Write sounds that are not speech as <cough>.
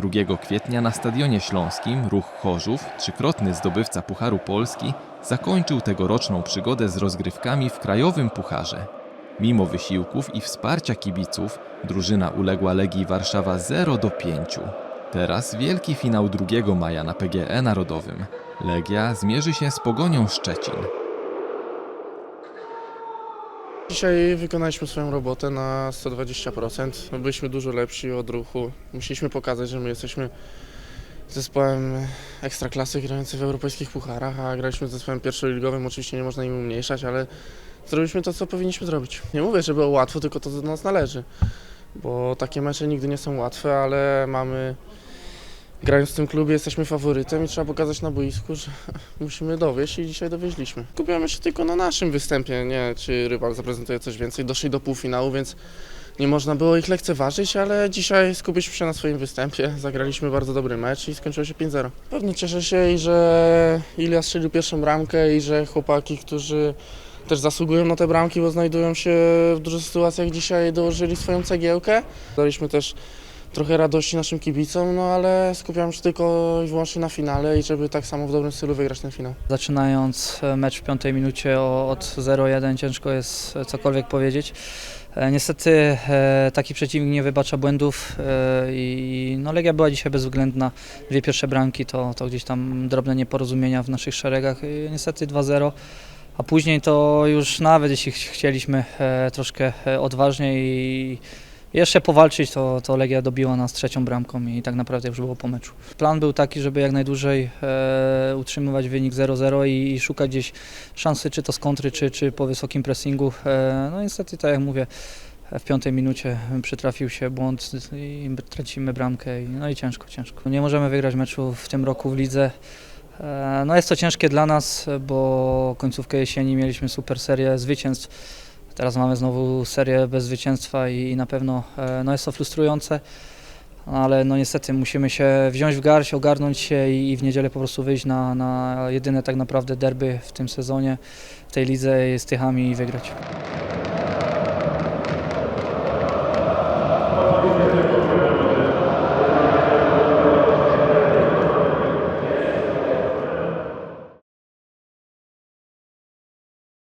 2 kwietnia na Stadionie Śląskim Ruch Chorzów, trzykrotny zdobywca Pucharu Polski, zakończył tegoroczną przygodę z rozgrywkami w Krajowym Pucharze. Mimo wysiłków i wsparcia kibiców, drużyna uległa Legii Warszawa 0 do 5. Teraz wielki finał 2 maja na PGE Narodowym. Legia zmierzy się z Pogonią Szczecin. Dzisiaj wykonaliśmy swoją robotę na 120%. Byliśmy dużo lepsi od ruchu. Musieliśmy pokazać, że my jesteśmy zespołem ekstraklasy grający w europejskich pucharach, a graliśmy z zespołem pierwszoligowym. Oczywiście nie można im umniejszać, ale zrobiliśmy to, co powinniśmy zrobić. Nie mówię, że było łatwo, tylko to do nas należy. Bo takie mecze nigdy nie są łatwe, ale mamy... Grając w tym klubie jesteśmy faworytem i trzeba pokazać na boisku, że <laughs> musimy dowieść i dzisiaj dowieźliśmy. Skupiamy się tylko na naszym występie, nie czy rywal zaprezentuje coś więcej. Doszli do półfinału, więc nie można było ich lekceważyć, ale dzisiaj skupiliśmy się na swoim występie. Zagraliśmy bardzo dobry mecz i skończyło się 5-0. Pewnie cieszę się i że Ilia strzelił pierwszą bramkę i że chłopaki, którzy też zasługują na te bramki, bo znajdują się w dużych sytuacjach dzisiaj dołożyli swoją cegiełkę. Daliśmy też trochę radości naszym kibicom, no ale skupiam się tylko i wyłącznie na finale i żeby tak samo w dobrym stylu wygrać ten finał. Zaczynając e, mecz w piątej minucie od 0-1 ciężko jest e, cokolwiek powiedzieć. E, Niestety taki przeciwnik nie wybacza błędów i no, Legia była dzisiaj bezwzględna. Dwie pierwsze bramki to, to gdzieś tam drobne nieporozumienia w naszych szeregach. Niestety 2-0. A później to już nawet jeśli ch- chcieliśmy troszkę odważniej i jeszcze powalczyć, to, to Legia dobiła nas trzecią bramką i tak naprawdę już było po meczu. Plan był taki, żeby jak najdłużej e, utrzymywać wynik 0-0 i, i szukać gdzieś szansy, czy to z kontry, czy, czy po wysokim pressingu. E, no niestety, tak jak mówię, w piątej minucie przytrafił się błąd i tracimy bramkę. i- No i ciężko, ciężko. Nie możemy wygrać meczu w tym roku w lidze. E, No jest to ciężkie dla nas, bo końcówkę jesieni mieliśmy super serię zwycięstw. Teraz mamy znowu serię bez zwycięstwa i, i na pewno e, no jest to frustrujące. Ale no niestety musimy się wziąć w garść, ogarnąć się i, i w niedzielę po prostu wyjść na, na jedyne tak naprawdę derby w tym sezonie, w tej lidze z Tychami i wygrać.